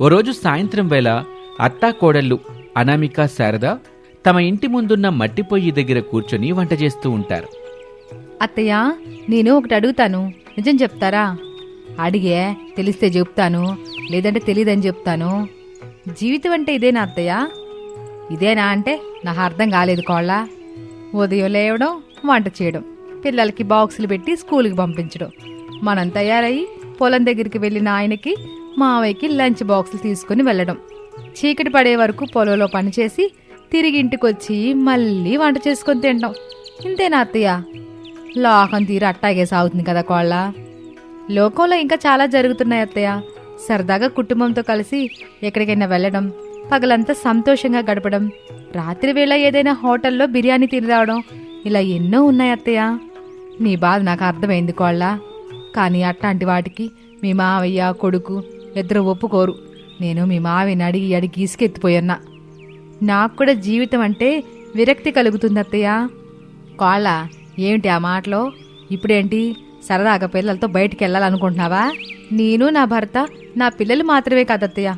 ఓ రోజు సాయంత్రం వేళ అత్తా కోడళ్ళు అనామిక శారద తమ ఇంటి ముందున్న మట్టి పొయ్యి దగ్గర కూర్చొని వంట చేస్తూ ఉంటారు. అత్తయ్య నేను ఒకటి అడుగుతాను. నిజం చెప్తారా? అడిగే తెలిస్తే చెప్తాను. లేదంటే తెలియదని చెప్తాను. జీవితం అంటే ఇదేనా అత్తయ్య? ఇదేనా అంటే నాకు అర్థం కాలేదు కోళ్ళ. ఉదయం లేవడం వంట చేయడం పిల్లలకి బాక్సులు పెట్టి స్కూల్కి పంపించడం. మనం తయారయ్యి పొలం దగ్గరికి వెళ్ళిన ఆయనకి మావయ్యకి లంచ్ బాక్సులు తీసుకుని వెళ్ళడం. చీకటి పడే వరకు పొలంలో పనిచేసి తిరిగి ఇంటికి వచ్చి మళ్ళీ వంట చేసుకొని తినడం. ఇంతేనా అత్తయ్య? లోకం తీరు అట్టాగే సాగుతుంది కదా కోళ్ళ? లోకంలో ఇంకా చాలా జరుగుతున్నాయి అత్తయ్య. సరదాగా కుటుంబంతో కలిసి ఎక్కడికైనా వెళ్ళడం పగలంతా సంతోషంగా గడపడం రాత్రి వేళ ఏదైనా హోటల్లో బిర్యానీ తిని రావడం ఇలా ఎన్నో ఉన్నాయి అత్తయ్య. నీ బాధ నాకు అర్థమైంది కోళ్ళ. కానీ అట్లాంటి వాటికి మీ మావయ్య కొడుకు ఇద్దరు ఒప్పుకోరు. నేను మీ మావిని అడిగి అడిగి ఇసుకెత్తిపోయన్నా. నాకు కూడా జీవితం అంటే విరక్తి కలుగుతుంది అత్తయ్య. కాళ్ళ ఏమిటి ఆ మాటలో? ఇప్పుడేంటి? సరదాగా పిల్లలతో బయటికి వెళ్ళాలనుకుంటున్నావా? నేను నా భర్త నా పిల్లలు మాత్రమే కాదత్తయ్య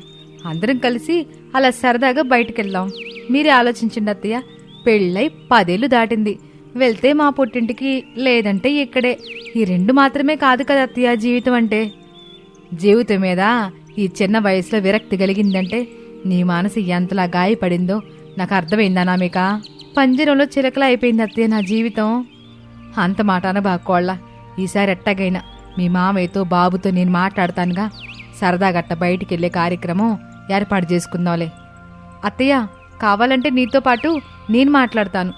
అందరం కలిసి అలా సరదాగా బయటికి వెళ్దాం మీరే ఆలోచించండి అత్తయ్య. పెళ్ళై పదేళ్ళు దాటింది. వెళ్తే మా పుట్టింటికి లేదంటే ఇక్కడే. ఈ రెండు మాత్రమే కాదు కదా అత్తయ్య జీవితం అంటే. జీవితం మీద ఈ చిన్న వయసులో విరక్తి కలిగిందంటే నీ మనసు ఎంతలా గాయపడిందో నాకు అర్థమైందా నామిక? పంజరంలో చిలకలా అయిపోయింది అత్తయ్య నా జీవితం. అంత మాటాన బాక్కోళ్ళ ఈసారి ఎట్టగైనా మీ మామయ్యతో బాబుతో నేను మాట్లాడతానుగా. సరదాగట్ట బయటికి వెళ్ళే కార్యక్రమం ఏర్పాటు చేసుకుందాంలే. అత్తయ్య కావాలంటే నీతో పాటు నేను మాట్లాడతాను.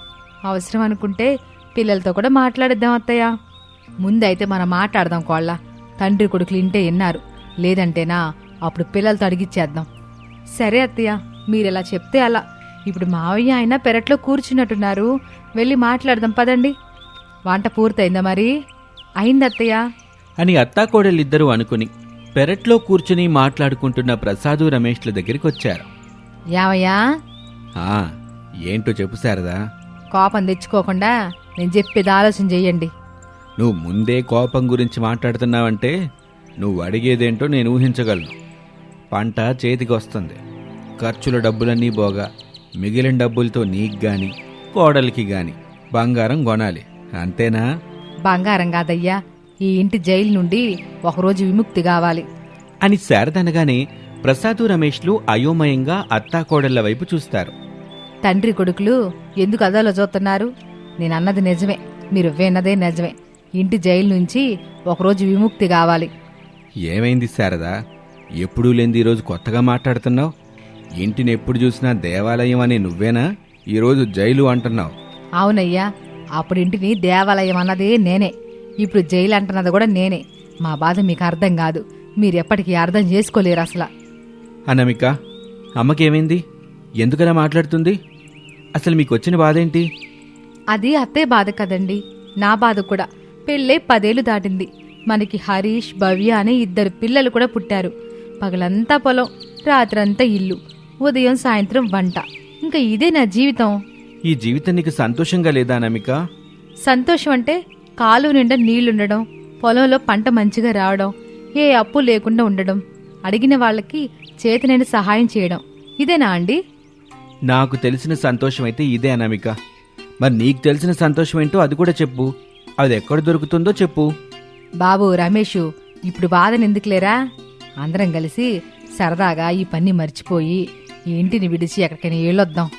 అవసరం అనుకుంటే పిల్లలతో కూడా మాట్లాడిద్దాం అత్తయ్య. ముందైతే మనం మాట్లాడదాం కోళ్ళ. తండ్రి కొడుకులు ఇంటే విన్నారు లేదంటేనా అప్పుడు పిల్లలతో అడిగిచ్చేద్దాం. సరే అత్తయ్య మీరెలా చెప్తే అలా. ఇప్పుడు మావయ్య ఆయన పెరట్లో కూర్చున్నట్టున్నారు. వెళ్ళి మాట్లాడదాం పదండి. వంట పూర్తయిందా మరి? అయింది అత్తయ్య. అని అత్తా కోడళ్ళిద్దరూ అనుకుని పెరట్లో కూర్చుని మాట్లాడుకుంటున్న ప్రసాదు రమేష్ల దగ్గరికి వచ్చారు యావయ్యా? ఆ ఏంటో చెప్పు శారదా. కోపం తెచ్చుకోకుండా నేను చెప్పేది ఆలోచన చెయ్యండి నువ్వు ముందే కోపం గురించి మాట్లాడుతున్నావంటే నువ్వు అడిగేదేంటో నేను ఊహించగలను. పంట చేతికి వస్తుంది ఖర్చుల డబ్బులన్నీ పోగా మిగిలిన డబ్బులతో నీకు గాని కోడలికి గాని బంగారం కొనాలి. అంతేనా? బంగారం కాదయ్యా. ఈ ఇంటి జైలు నుండి ఒకరోజు విముక్తి కావాలి. అని శారదనగానే ప్రసాదు రమేష్లు అయోమయంగా అత్తాకోడళ్ళ వైపు చూస్తారు. తండ్రి కొడుకులు ఎందుకు అదోలో చూస్తున్నారు? నేను అన్నది నిజమే. మీరు విన్నదే నిజమే. ఇంటి జైలు నుంచి ఒకరోజు విముక్తి కావాలి. ఏమైంది శారదా? ఎప్పుడూ లేనిది ఈరోజు కొత్తగా మాట్లాడుతున్నావు? ఇంటిని ఎప్పుడు చూసినా దేవాలయం అని నువ్వేనా? ఈరోజు జైలు అంటున్నావు. అవునయ్యా అప్పుడు ఇంటిని దేవాలయం అన్నదే నేనే. ఇప్పుడు జైలు అంటున్నది కూడా నేనే. మా బాధ మీకు అర్థం కాదు. మీరు ఎప్పటికీ అర్థం చేసుకోలేరు అసలు. అనమిక అమ్మకేమైంది? ఎందుకలా మాట్లాడుతుంది? అసలు మీకు వచ్చిన బాధేంటి? అది అత్తే బాధ కదండి. నా బాధ కూడా. పెళ్ళే పదేళ్ళు దాటింది. మనకి హరీష్ భవ్య అనే ఇద్దరు పిల్లలు కూడా పుట్టారు. పగలంతా పొలం రాత్రంతా ఇల్లు ఉదయం సాయంత్రం వంట. ఇంకా ఇదే నా జీవితం. ఈ జీవితం నీకు సంతోషంగా లేదా అనమిక సంతోషం అంటే కాలు నిండా నీళ్ళుండడం పొలంలో పంట మంచిగా రావడం ఏ అప్పు లేకుండా ఉండడం అడిగిన వాళ్ళకి చేతనైన సహాయం చేయడం. ఇదేనా అండి? నాకు తెలిసిన సంతోషం అయితే ఇదే అనమిక. మరి నీకు తెలిసిన సంతోషం ఏంటో అది కూడా చెప్పు. అది ఎక్కడ దొరుకుతుందో చెప్పు. బాబు రమేషు ఇప్పుడు బాధను ఎందుకులేరా అందరం కలిసి సరదాగా ఈ పని మర్చిపోయి ఈ ఇంటిని విడిచి ఎక్కడికైనా వెళ్ళొద్దాం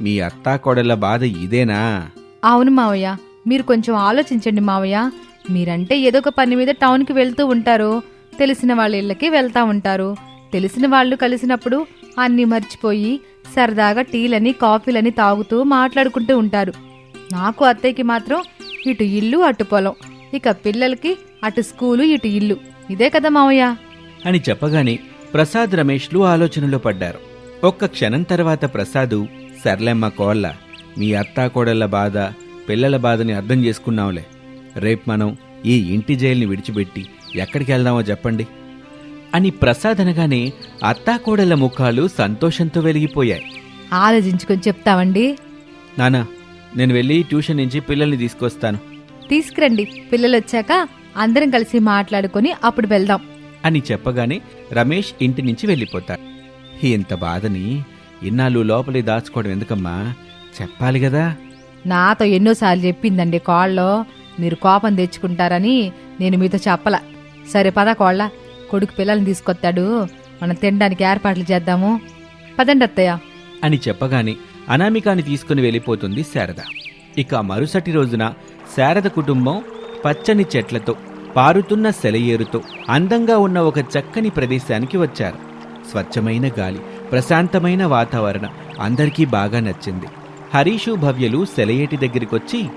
మీ అత్తా కోడళ్ళ బాధ ఇదేనా? అవును మావయ్య మీరు కొంచెం ఆలోచించండి మావయ్య. మీరంటే ఏదో ఒక పని మీద టౌన్కి వెళ్తూ ఉంటారు. తెలిసిన వాళ్ళ ఇళ్ళకి వెళ్తా ఉంటారు. తెలిసిన వాళ్ళు కలిసినప్పుడు అన్నీ మర్చిపోయి సరదాగా టీలని కాఫీలని తాగుతూ మాట్లాడుకుంటూ ఉంటారు. నాకు అత్తయ్యకి మాత్రం ఇటు ఇల్లు అటు పొలం. ఇక పిల్లలకి అటు స్కూలు ఇటు ఇల్లు. ఇదే కదా మావయ్య? అని చెప్పగానే ప్రసాద్ రమేష్లు ఆలోచనలో పడ్డారు. ఒక్క క్షణం తర్వాత ప్రసాదు సర్లెమ్మ కోళ్ళ మీ అత్తా కోడళ్ళ బాధ పిల్లల బాధని అర్థం చేసుకున్నాంలే రేపు మనం ఈ ఇంటి జైల్ని విడిచిపెట్టి ఎక్కడికి వెళ్దామో చెప్పండి. అని ప్రసాద్ అనగానే అత్తా కోడళ్ళ ముఖాలు సంతోషంతో వెలిగిపోయాయి. ఆలోచించుకొని చెప్తామండి నానా నేను వెళ్ళి ట్యూషన్ నుంచి పిల్లల్ని తీసుకొస్తాను. తీసుకురండి. పిల్లలు వచ్చాక అందరం కలిసి మాట్లాడుకొని అప్పుడు వెళ్దాం. అని చెప్పగానే రమేష్ ఇంటి నుంచి వెళ్ళిపోతాడు. ఇంత బాధని ఇన్నాళ్ళు లోపలి దాచుకోవడం ఎందుకమ్మా? చెప్పాలి కదా. నాతో ఎన్నోసార్లు చెప్పిందండి కోళ్ళలో మీరు కోపం తెచ్చుకుంటారని నేను మీతో చెప్పల. సరే పద కోళ్ళ కొడుకు పిల్లల్ని తీసుకొస్తాడు. మనం తినడానికి ఏర్పాట్లు చేద్దాము. పదండి అత్తయ్య. అని చెప్పగానే అనామికాని తీసుకుని వెళ్ళిపోతుంది శారద. ఇక మరుసటి రోజున శారద కుటుంబం పచ్చని చెట్లతో పారుతున్న సెలయేరుతో అందంగా ఉన్న ఒక చక్కని ప్రదేశానికి వచ్చారు. స్వచ్ఛమైన గాలి ప్రశాంతమైన వాతావరణం అందరికీ బాగా నచ్చింది. హరీషు భవ్యలు సెలయేటి దగ్గరికొచ్చి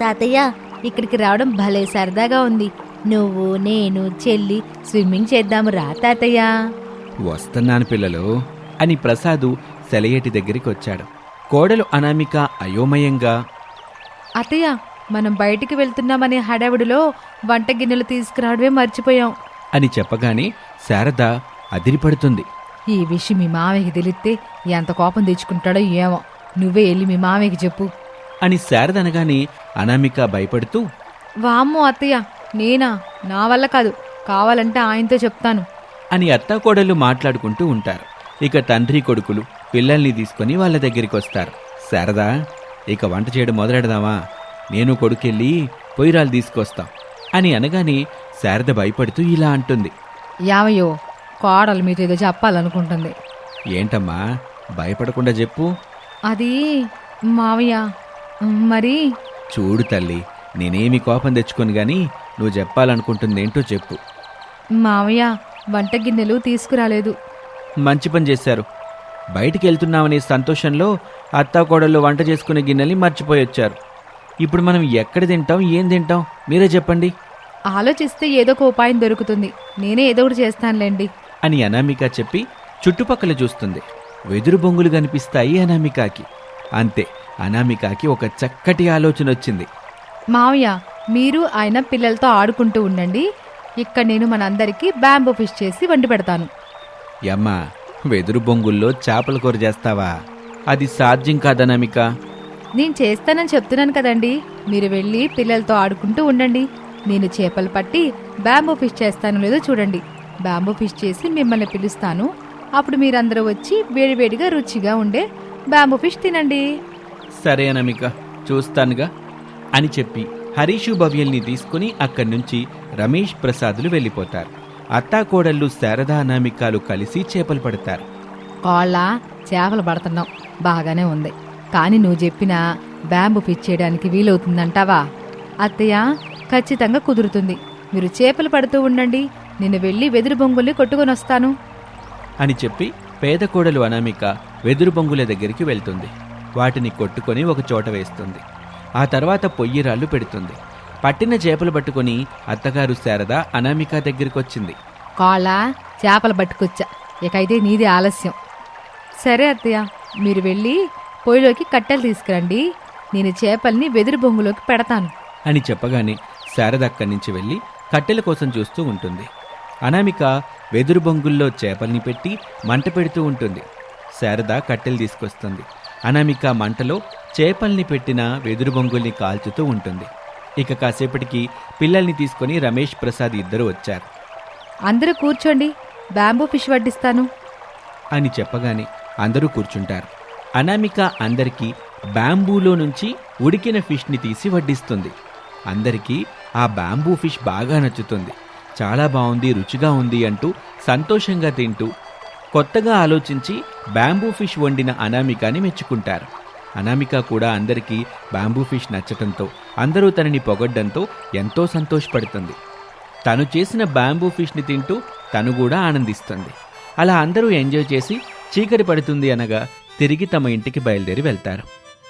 తాతయ్య ఇక్కడికి రావడం భలే సరదాగా ఉంది. నువ్వు నేను చెల్లి స్విమ్మింగ్ చేద్దాము రా తాతయ్య. వస్తున్నాను పిల్లలు అని ప్రసాదు సెలయేటి దగ్గరికి వచ్చాడు. కోడలు అనామిక అయోమయంగా అత్తయ్య మనం బయటికి వెళ్తున్నామనే హడావిడిలో వంట గిన్నెలు తీసుకురావడమే మర్చిపోయాం. అని చెప్పగానే శారద అదిరిపడుతుంది. ఈ విషయం మీ మామయ్యకి తెలిస్తే ఎంత కోపం తెచ్చుకుంటాడో ఏమో. నువ్వే వెళ్ళి మీ మామయ్యకి చెప్పు. అని శారద అనగానే అనామిక భయపడుతూ వామ్మో అత్తయ్య నేనా? నా వల్ల కాదు. కావాలంటే ఆయనతో చెప్తాను. అని అత్తాకోడళ్ళు మాట్లాడుకుంటూ ఉంటారు. ఇక తండ్రి కొడుకులు పిల్లల్ని తీసుకొని వాళ్ళ దగ్గరికి వస్తారు. శారదా ఇక వంట చేయడం మొదలెడదామా? నేను కొడుకెళ్ళి పొయ్యిరాలు తీసుకొస్తాం అని అనగానే శారద భయపడుతూ ఇలా అంటుంది. యావయ్యో కోడలు మీతో ఏదో చెప్పాలనుకుంటుంది. ఏంటమ్మా భయపడకుండా చెప్పు. అది మావయ్య మరి? చూడు తల్లి నేనేమి కోపం తెచ్చుకోను గాని నువ్వు చెప్పాలనుకుంటుంది ఏంటో చెప్పు. మావయ్య వంట గిన్నెలు తీసుకురాలేదు. మంచి పని చేశారు. బయటికి వెళ్తున్నామనే సంతోషంలో అత్తాకోడళ్ళు వంట చేసుకునే గిన్నెల్ని మర్చిపోయొచ్చారు ఇప్పుడు మనం ఎక్కడ తింటాం ఏం తింటాం? మీరే చెప్పండి. ఆలోచిస్తే ఏదో ఒక ఉపాయం దొరుకుతుంది. నేనే ఏదో ఒకటి చేస్తానులేండి. అని అనామిక చెప్పి చుట్టుపక్కల చూస్తుంది. వెదురు బొంగులు కనిపిస్తాయి అనామికాకి. అంతే అనామికాకి ఒక చక్కటి ఆలోచన వచ్చింది. మావయ్య మీరు ఆయన పిల్లలతో ఆడుకుంటూ ఉండండి. ఇక్కడ నేను మనందరికీ బ్యాంబూ ఫిష్ చేసి వండి పెడతాను. యమ్మా వెదురు బొంగుల్లో చేపల కూర చేస్తావా? అది సాధ్యం కాదనామిక నేను చేస్తానని చెప్తున్నాను కదండి. మీరు వెళ్ళి పిల్లలతో ఆడుకుంటూ ఉండండి. నేను చేపలు పట్టి బ్యాంబూ ఫిష్ చేస్తాను లేదో చూడండి. బ్యాంబూ ఫిష్ చేసి మిమ్మల్ని పిలుస్తాను. అప్పుడు మీరందరూ వచ్చి వేడివేడిగా రుచిగా ఉండే బ్యాంబూ ఫిష్ తినండి. సరే అనామిక చూస్తానుగా అని చెప్పి హరీషు భవ్యల్ని తీసుకుని అక్కడి నుంచి రమేష్ ప్రసాదులు వెళ్ళిపోతారు. అత్తాకోడళ్ళు శారదా అనామికాలు కలిసి చేపలు పడతారు. కోళ్ళ చేపలు పడుతున్నాం. బాగానే ఉంది. కానీ నువ్వు చెప్పిన బ్యాంబు ఫిష్ చేయడానికి వీలవుతుందంటావా? అత్తయ్య ఖచ్చితంగా కుదురుతుంది. మీరు చేపలు పడుతూ ఉండండి. నేను వెళ్ళి వెదురు బొంగుల్ని కొట్టుకొని వస్తాను. అని చెప్పి పేద కోడలు అనామిక వెదురు బొంగుల దగ్గరికి వెళ్తుంది. వాటిని కొట్టుకొని ఒక చోట వేస్తుంది. ఆ తర్వాత పొయ్యి రాళ్ళు పెడుతుంది. పట్టిన చేపలు పట్టుకొని అత్తగారు శారద అనామిక దగ్గరికొచ్చింది. కోళ్ళ చేపలు పట్టుకొచ్చా. ఇకైతే నీది ఆలస్యం. సరే అత్తయ్య మీరు వెళ్ళి పొయ్యిలోకి కట్టెలు తీసుకురండి. నేను చేపల్ని వెదురు బొంగులోకి పెడతాను. అని చెప్పగానే శారద అక్కడి నుంచి వెళ్ళి కట్టెల కోసం చూస్తూ ఉంటుంది. అనామిక వెదురు బొంగుల్లో చేపల్ని పెట్టి మంట పెడుతూ ఉంటుంది. శారద కట్టెలు తీసుకొస్తుంది. అనామిక మంటలో చేపల్ని పెట్టిన వెదురు బొంగుల్ని కాల్చుతూ ఉంటుంది. ఇక కాసేపటికి పిల్లల్ని తీసుకొని రమేష్ ప్రసాద్ ఇద్దరు వచ్చారు. అందరూ కూర్చోండి బ్యాంబూ ఫిష్ వడ్డిస్తాను. అని చెప్పగానే అందరూ కూర్చుంటారు. అనామిక అందరికీ బ్యాంబూలో నుంచి ఉడికిన ఫిష్ని తీసి వడ్డిస్తుంది. అందరికీ ఆ బ్యాంబూ ఫిష్ బాగా నచ్చుతుంది. చాలా బాగుంది రుచిగా ఉంది అంటూ సంతోషంగా తింటూ కొత్తగా ఆలోచించి బ్యాంబూ ఫిష్ వండిన అనామికాని మెచ్చుకుంటారు. అనామిక కూడా అందరికీ బ్యాంబూ ఫిష్ నచ్చటంతో అందరూ తనని పొగడ్డంతో ఎంతో సంతోషపడుతుంది. తను చేసిన బ్యాంబూ ఫిష్ని తింటూ తను కూడా ఆనందిస్తుంది. అలా అందరూ ఎంజాయ్ చేసి చీకటి పడుతుంది అనగా తిరిగి తమ ఇంటికి బయలుదేరి వెళ్తారు.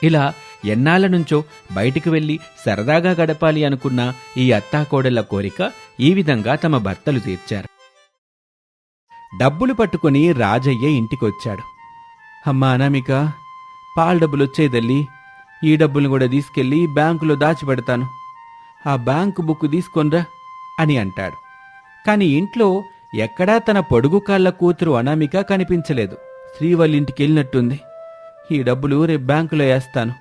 ఇలా ఎన్నాళ్ళ నుంచో బయటికి వెళ్ళి సరదాగా గడపాలి అనుకున్న ఈ అత్తాకోడళ్ళ కోరిక ఈ విధంగా తమ భర్తలు తీర్చారు. డబ్బులు పట్టుకుని రాజయ్య ఇంటికొచ్చాడు. అమ్మా అనామిక పాల డబ్బులు వచ్చేదల్లి ఈ డబ్బుల్ని కూడా తీసుకెళ్ళి బ్యాంకులో దాచిపెడతాను. ఆ బ్యాంకు బుక్ తీసుకొనరా అని అంటాడు. కాని ఇంట్లో ఎక్కడా తన పొడుగు కాళ్ళ కూతురు అనామిక కనిపించలేదు. శ్రీవల్లి ఇంటికి వెళ్ళినట్టుంది. ఈ డబ్బులు రేపు బ్యాంకులో వేస్తాను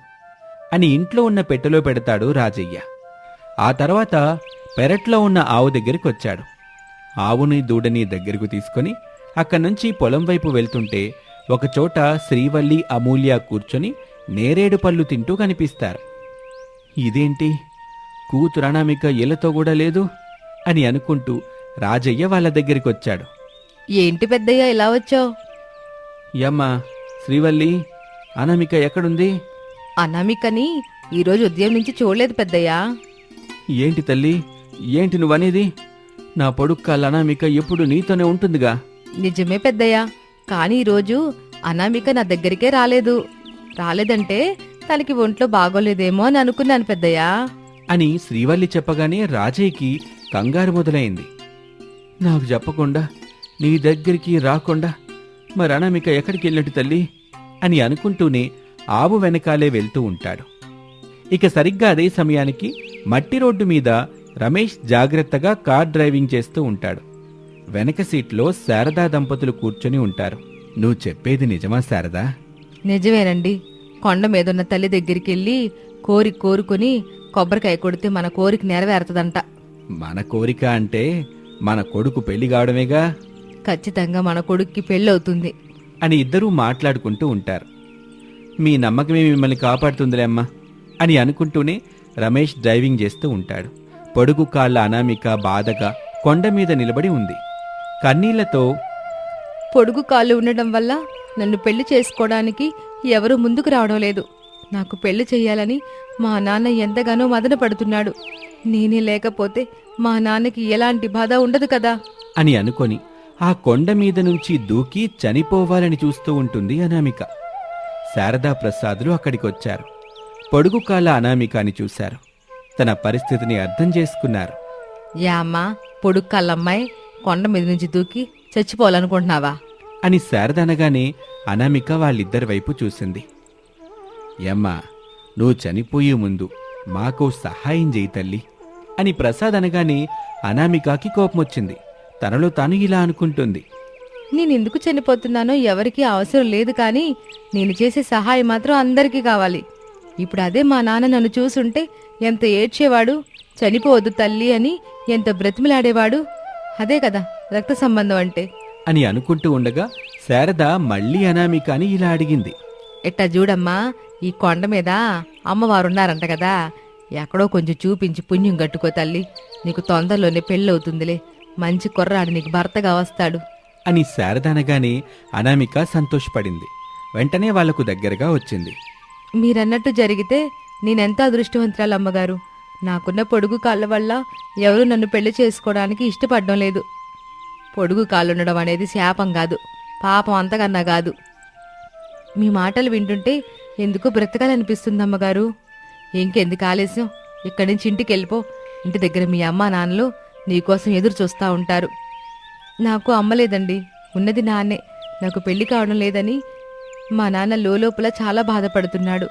అని ఇంట్లో ఉన్న పెట్టెలో పెడతాడు రాజయ్య. ఆ తర్వాత పెరట్లో ఉన్న ఆవు దగ్గరికి వచ్చాడు. ఆవుని దూడని దగ్గరకు తీసుకొని అక్కడి నుంచి పొలం వైపు వెళ్తుంటే ఒకచోట శ్రీవల్లి అమూల్య కూర్చొని నేరేడు పళ్ళు తింటూ కనిపిస్తారు. ఇదేంటి? కూతురు అనామిక ఇళ్ళతో కూడా లేదు? అని అనుకుంటూ రాజయ్య వాళ్ళ దగ్గరికి వచ్చాడు ఏంటి పెద్దయ్య ఇలా వచ్చావు? యమ్మా శ్రీవల్లి అనామిక ఎక్కడుంది? అనామికని ఈరోజు ఉదయం నుంచి చూడలేదు పెద్దయ్యా. ఏంటి తల్లి ఏంటి నువ్వనేది? నా పొడుక్కాల అనామిక ఎప్పుడు నీతోనే ఉంటుందిగా. నిజమే పెద్దయ్య కానీ ఈరోజు అనామిక నా దగ్గరికే రాలేదు. రాలేదంటే తనకి ఒంట్లో బాగోలేదేమో అని అనుకున్నాను పెద్దయ్యా. అని శ్రీవల్లి చెప్పగానే రాజయ్యకి కంగారు మొదలైంది. నాకు చెప్పకుండా నీ దగ్గరికి రాకుండా మరి అనామిక ఎక్కడికి వెళ్ళినట్టు తల్లి? అని అనుకుంటూనే ఆవు వెనకాలే వెళ్తూ ఉంటాడు. ఇక సరిగ్గా అదే సమయానికి మట్టి రోడ్డు మీద రమేష్ జాగ్రత్తగా కార్ డ్రైవింగ్ చేస్తూ ఉంటాడు. వెనక సీట్లో శారదా దంపతులు కూర్చొని ఉంటారు. నువ్వు చెప్పేది నిజమా శారదా? నిజమేనండి. కొండ మీదున్న తల్లి దగ్గరికి వెళ్ళి కోరి కోరుకుని కొబ్బరికాయ కొడితే మన కోరిక నెరవేరుతుందంట. మన కోరిక అంటే మన కొడుకు పెళ్ళి కావడమేగా? ఖచ్చితంగా మన కొడుక్కి పెళ్ళవుతుంది. అని ఇద్దరూ మాట్లాడుకుంటూ ఉంటారు. మీ నమ్మకమే మిమ్మల్ని కాపాడుతుందిలే అమ్మా అని అనుకుంటూనే రమేష్ డ్రైవింగ్ చేస్తూ ఉంటాడు. పొడుగు కాళ్ళ అనామిక బాధగా కొండ మీద నిలబడి ఉంది. కన్నీళ్ళతో పొడుగు కాళ్ళు ఉండడం వల్ల నన్ను పెళ్ళి చేసుకోవడానికి ఎవరు ముందుకు రావడం లేదు. నాకు పెళ్ళి చెయ్యాలని మా నాన్న ఎంతగానో మదన పడుతున్నాడు. నేనే లేకపోతే మా నాన్నకి ఎలాంటి బాధ ఉండదు కదా? అని అనుకొని ఆ కొండ మీద నుంచి దూకి చనిపోవాలని చూస్తూ ఉంటుంది అనామిక. శారదా ప్రసాదులు అక్కడికొచ్చారు. పొడుగు కాళ్ళ అనామికాని చూశారు. తన పరిస్థితిని అర్థం చేసుకున్నారు. యా అమ్మా పొడుగు కాళ్ళమ్మాయి కొండ మీద నుంచి దూకి చచ్చిపోవాలనుకుంటున్నావా? అని శారద అనగానే అనామిక వాళ్ళిద్దరి వైపు చూసింది. యమ్మా నువ్వు చనిపోయే ముందు మాకు సహాయం చేయి తల్లి అని ప్రసాద్ అనగానే అనామికకి కోపమొచ్చింది తనలో తాను ఇలా అనుకుంటుంది. నేను ఎందుకు చనిపోతున్నానో ఎవరికీ అవసరం లేదు కానీ నేను చేసే సహాయం మాత్రం అందరికీ కావాలి. ఇప్పుడు అదే మా నాన్న నన్ను చూసుంటే ఎంత ఏడ్చేవాడు చనిపోవద్దు తల్లి అని ఎంత బ్రతిమిలాడేవాడు అదే కదా రక్త సంబంధం అంటే. అని అనుకుంటూ ఉండగా శారద మళ్ళీ అనామికని ఇలా అడిగింది. ఎట్టా చూడమ్మా ఈ కొండ మీద అమ్మవారున్నారంట కదా ఎక్కడో కొంచెం చూపించి పుణ్యం కట్టుకో తల్లి నీకు తొందరలోనే పెళ్ళవుతుందిలే మంచి కుర్రాడు నీకు భర్తగా వస్తాడు. అని శారద అనగానే అనామిక సంతోషపడింది. వెంటనే వాళ్ళకు దగ్గరగా వచ్చింది. మీరన్నట్టు జరిగితే నేనెంత అదృష్టవంతురాలు అమ్మగారు నాకున్న పొడుగు కాళ్ళ వల్ల ఎవరు నన్ను పెళ్ళి చేసుకోవడానికి ఇష్టపడడం లేదు. పొడుగు కాళ్ళుండడం అనేది శాపం కాదు పాపం అంతకన్నా కాదు. మీ మాటలు వింటుంటే ఎందుకో బ్రతకాలనిపిస్తుంది అమ్మగారు ఇంకెందుకు ఆలస్యం? ఇక్కడి నుంచి ఇంటికి వెళ్ళిపో. ఇంటి దగ్గర మీ అమ్మ నాన్నలు నీకోసం ఎదురు చూస్తూ ఉంటారు. నాకు అమ్మ లేదండి ఉన్నది నాన్నే. నాకు పెళ్ళి కావడం లేదని మా నాన్న లోపల చాలా బాధపడుతున్నాడు.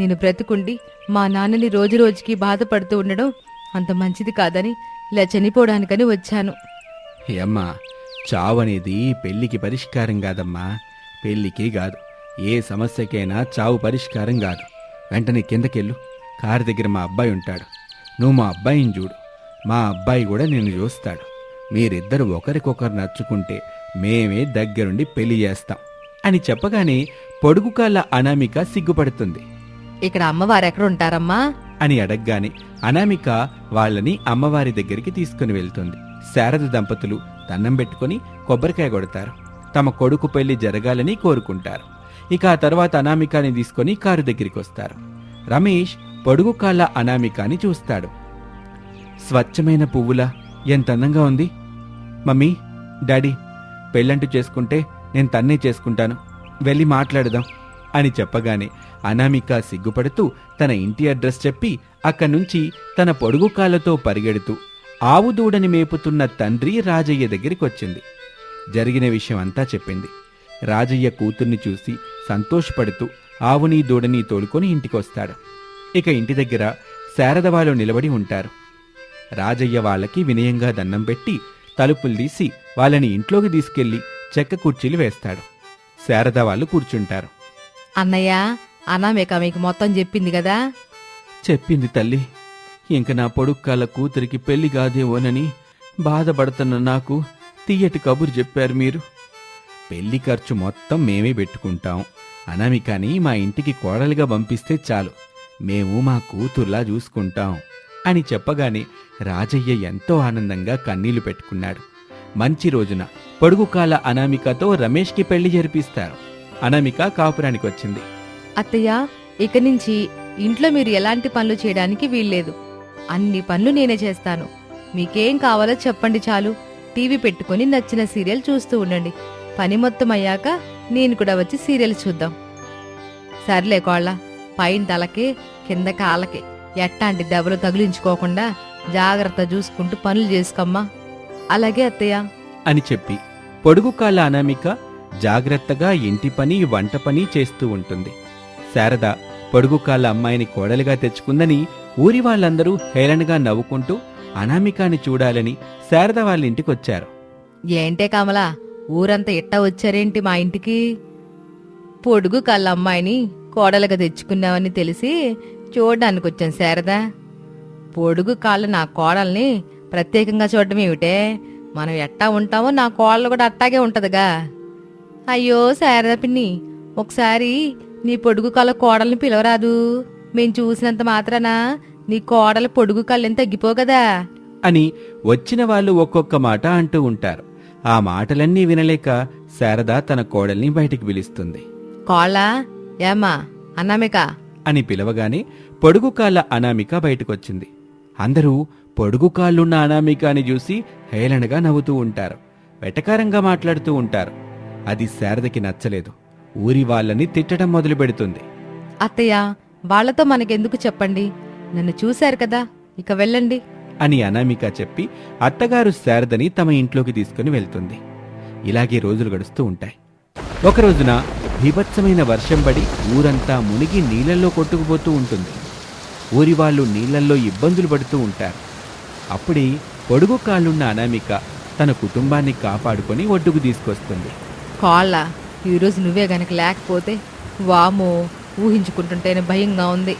నేను బ్రతుకుండి మా నాన్నని రోజు రోజుకి బాధపడుతూ ఉండడం అంత మంచిది కాదని ఇలా చనిపోవడానికని వచ్చాను. అమ్మా చావనేది పెళ్ళికి పరిష్కారం కాదమ్మా. పెళ్ళికి కాదు ఏ సమస్యకైనా చావు పరిష్కారం కాదు. వెంటనే కిందకెళ్ళు కారు దగ్గర మా అబ్బాయి ఉంటాడు. నువ్వు మా అబ్బాయిని చూడు మా అబ్బాయి కూడా నిన్ను చూస్తాడు. మీరిద్దరు ఒకరికొకరు నచ్చుకుంటే మేమే దగ్గరుండి పెళ్ళి చేస్తాం. అని చెప్పగానే పొడుగు కాళ్ళ అనామిక సిగ్గుపడుతుంది. ఇక్కడ అమ్మవారు ఎక్కడ ఉంటారమ్మా అని అడగగానే అనామిక వాళ్ళని అమ్మవారి దగ్గరికి తీసుకుని వెళ్తుంది. శారద దంపతులు దండం పెట్టుకుని కొబ్బరికాయ కొడతారు. తమ కొడుకు పెళ్ళి జరగాలని కోరుకుంటారు. ఇక ఆ తర్వాత అనామికాని తీసుకొని కారు దగ్గరికి వస్తారు. రమేష్ పొడుగు కాళ్ళ అనామికాని చూస్తాడు. స్వచ్ఛమైన పువ్వులా ఎంత అందంగా ఉంది. మమ్మీ డాడీ పెళ్ళంటూ చేసుకుంటే నేను తన్నే చేసుకుంటాను. వెళ్ళి మాట్లాడదాం అని చెప్పగానే అనామిక సిగ్గుపడుతూ తన ఇంటి అడ్రస్ చెప్పి అక్కడి నుంచి తన పొడుగు కాళ్ళతో పరిగెడుతూ ఆవు దూడని మేపుతున్న తండ్రి రాజయ్య దగ్గరికి వచ్చింది జరిగిన విషయం అంతా చెప్పింది. రాజయ్య కూతుర్ని చూసి సంతోషపడుతూ ఆవుని దూడని తోలుకొని ఇంటికొస్తాడు. ఇక ఇంటి దగ్గర శారద వాళ్ళు నిలబడి ఉంటారు. రాజయ్య వాళ్ళకి వినయంగా దండం పెట్టి తలుపులు తీసి వాళ్ళని ఇంట్లోకి తీసుకెళ్ళి చెక్క కుర్చీలు వేస్తాడు. శారద వాళ్ళు కూర్చుంటారు. అన్నయ్య అనామేక మీకు మొత్తం చెప్పింది కదా? చెప్పింది తల్లి. ఇంక నా పొడుక్కాల కూతురికి పెళ్ళి కాదేమోనని బాధపడుతున్న నాకు తీయటి కబురు చెప్పారు మీరు. పెళ్ళి ఖర్చు మొత్తం మేమే పెట్టుకుంటాం. అనామికని మా ఇంటికి కోడలిగా పంపిస్తే చాలు. మేము మా కూతుర్లా చూసుకుంటాం అని చెప్పగానే రాజయ్య ఎంతో ఆనందంగా కన్నీళ్ళు పెట్టుకున్నాడు. మంచి రోజున పొడుగుకాల అనామికతో రమేష్కి పెళ్ళి జరిపిస్తారు. అనామిక కాపురానికి వచ్చింది అత్తయ్య ఇక నుంచి ఇంట్లో మీరు ఎలాంటి పనులు చేయడానికి వీల్లేదు. అన్ని పనులు నేనే చేస్తాను. మీకేం కావాలో చెప్పండి చాలు. టీవీ పెట్టుకొని నచ్చిన సీరియల్ చూస్తూ ఉండండి. పని మొత్తం అయ్యాక నేను కూడా వచ్చి సీరియల్ చూద్దాం. సర్లే కోళ్ళ పైన తలకే కింద కాలకే ఎట్టాంటి దెబ్బలు తగిలించుకోకుండా జాగ్రత్త చూసుకుంటూ పనులు చేసుకోమ్మా. అలాగే అత్తయ్య. అని చెప్పి పొడుగు కాళ్ళ అనామిక జాగ్రత్తగా ఇంటి పని వంట పని చేస్తూ ఉంటుంది. శారద పొడుగుకాల అమ్మాయిని కోడలిగా తెచ్చుకుందని ఊరి వాళ్ళందరూ హేళనగా నవ్వుకుంటూ అనామికాని చూడాలని శారద వాళ్ళ ఇంటికొచ్చారు ఏంటే కమలా ఊరంతా ఇట్టా వచ్చారేంటి మా ఇంటికి? పొడుగు కళ్ళ అమ్మాయిని కోడలుగా తెచ్చుకున్నావని తెలిసి చూడడానికి వచ్చాను శారదా. పొడుగు కాళ్ళ నా కోడల్ని ప్రత్యేకంగా చూడడం ఏమిటే? మనం ఎట్టా ఉంటామో నా కోడలు కూడా అట్టాగే ఉంటదిగా. అయ్యో శారదా పిన్ని ఒకసారి నీ పొడుగు కళ్ళ కోడల్ని పిలవరాదు. మేం చూసినంత మాత్రాన నీ కోడల పొడుగు కళ్ళని తగ్గిపోగదా అని వచ్చిన వాళ్ళు ఒక్కొక్క మాట అంటూ ఉంటారు. ఆ మాటలన్నీ వినలేక శారద తన కోడల్ని బయటికి పిలుస్తుంది. కోళ్ళ ఏమ్మా అన్నామిక అని పిలవగానే పొడుగుకాళ్ళ అనామిక బయటకొచ్చింది. అందరూ పొడుగు కాళ్ళున్న అనామిక అని చూసి హేళనగా నవ్వుతూ ఉంటారు. వెటకారంగా మాట్లాడుతూ ఉంటారు. అది శారదకి నచ్చలేదు. ఊరి వాళ్ళని తిట్టడం మొదలు పెడుతుంది. అత్తయ్య వాళ్ళతో మనకెందుకు చెప్పండి? నన్ను చూశారు కదా ఇక వెళ్ళండి. అని అనామిక చెప్పి అత్తగారు శారదని తమ ఇంట్లోకి తీసుకుని వెళ్తుంది. ఇలాగే రోజులు గడుస్తూ ఉంటాయి. ఒక రోజున బీభత్సమైన వర్షం పడి ఊరంతా మునిగి నీళ్ళల్లో కొట్టుకుపోతూ ఉంటుంది. ఊరి వాళ్ళు నీళ్ళల్లో ఇబ్బందులు పడుతూ ఉంటారు. అప్పుడే పొడుగు కాళ్ళున్న అనామిక తన కుటుంబాన్ని కాపాడుకొని ఒడ్డుకు తీసుకొస్తుంది. కోళ్ళ? ఈరోజు నువ్వే గనక లేకపోతే వామో ఊహించుకుంటుంటేనే భయంగా ఉంది.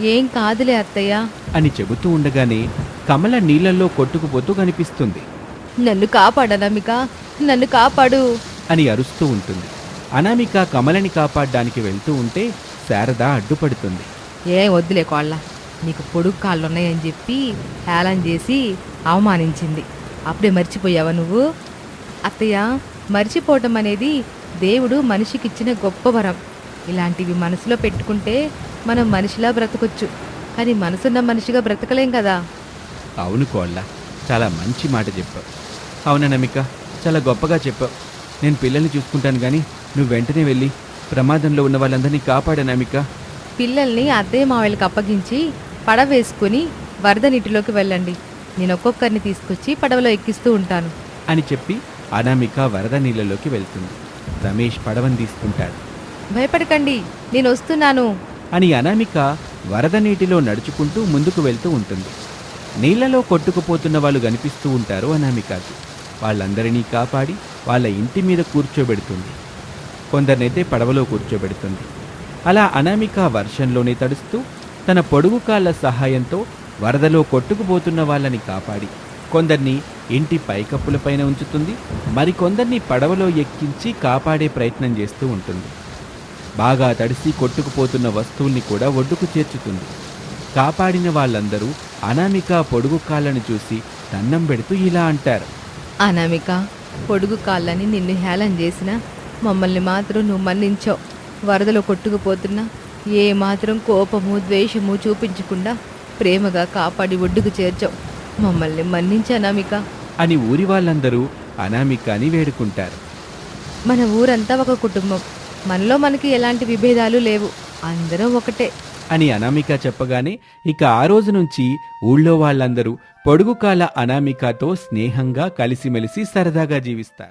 ఏం కాదులే అత్తయ్య. అని చెబుతూ ఉండగానే కమల నీళ్ళల్లో కొట్టుకుపోతూ కనిపిస్తుంది. నన్ను కాపాడనమిక నన్ను కాపాడు. అని అరుస్తూ ఉంటుంది. అనామిక కమలని కాపాడ్డానికి వెళ్తూ ఉంటే శారద అడ్డుపడుతుంది. ఏం వద్దులే కోళ్ళ నీకు పొడుగు కాళ్ళున్నాయని చెప్పి హేళన చేసి అవమానించింది. అప్పుడే మర్చిపోయావా నువ్వు? అత్తయ్య మర్చిపోవటం అనేది దేవుడు మనిషికిచ్చిన గొప్ప వరం. ఇలాంటివి మనసులో పెట్టుకుంటే మనం మనిషిలా బ్రతకొచ్చు. కానీ మనసున్న మనిషిగా బ్రతకలేం కదా? అవును కోళ్ళ చాలా మంచి మాట చెప్పావు. అవునా నమిక? చాలా గొప్పగా చెప్పావు. నేను పిల్లల్ని చూసుకుంటాను కానీ నువ్వు వెంటనే వెళ్ళి ప్రమాదంలో ఉన్న వాళ్ళందరినీ కాపాడా నమిక. పిల్లల్ని అత్తయ్య మావయ్యలకు అప్పగించి పడవ వేసుకుని వరద నీటిలోకి వెళ్ళండి. నేను ఒక్కొక్కరిని తీసుకొచ్చి పడవలో ఎక్కిస్తూ ఉంటాను. అని చెప్పి అనామిక వరద నీళ్ళలోకి వెళ్తుంది. రమేష్ పడవని తీసుకుంటాడు. భయపడకండి నేను వస్తున్నాను. అని అనామిక వరద నీటిలో నడుచుకుంటూ ముందుకు వెళ్తూ ఉంటుంది. నీళ్ళలో కొట్టుకుపోతున్న వాళ్ళు కనిపిస్తూ ఉంటారు అనామికకి. వాళ్ళందరినీ కాపాడి వాళ్ళ ఇంటి మీద కూర్చోబెడుతుంది. కొందరినైతే పడవలో కూర్చోబెడుతుంది. అలా అనామిక వర్షంలోనే తడుస్తూ తన పొడుగు కాళ్ళ సహాయంతో వరదలో కొట్టుకుపోతున్న వాళ్ళని కాపాడి కొందరిని ఇంటి పైకప్పులపైన ఉంచుతుంది మరికొందరిని పడవలో ఎక్కించి కాపాడే ప్రయత్నం చేస్తూ ఉంటుంది. బాగా తడిసి కొట్టుకుపోతున్న వస్తువుల్ని కూడా ఒడ్డుకు చేర్చుతుంది. కాపాడిన వాళ్ళందరూ అనామిక పొడుగు కాళ్ళను చూసి దన్నం పెడుతూ ఇలా అంటారు. అనామిక పొడుగు కాళ్ళని నిన్ను హేళన చేసిన మమ్మల్ని మాత్రం నువ్వు మన్నించావు. వరదలో కొట్టుకుపోతున్నా ఏ మాత్రం కోపము ద్వేషము చూపించకుండా ప్రేమగా కాపాడి ఒడ్డుకు చేర్చావు. మమ్మల్ని మన్నించు అనామిక అని ఊరి వాళ్ళందరూ అనామికని వేడుకుంటారు. మన ఊరంతా ఒక కుటుంబం. మనలో మనకి ఎలాంటి విభేదాలు లేవు. అందరం ఒకటే. అని అనామిక చెప్పగానే ఇక ఆ రోజు నుంచి ఊళ్ళో వాళ్ళందరూ పొడుగు కాల అనామికతో స్నేహంగా కలిసిమెలిసి సరదాగా జీవిస్తారు.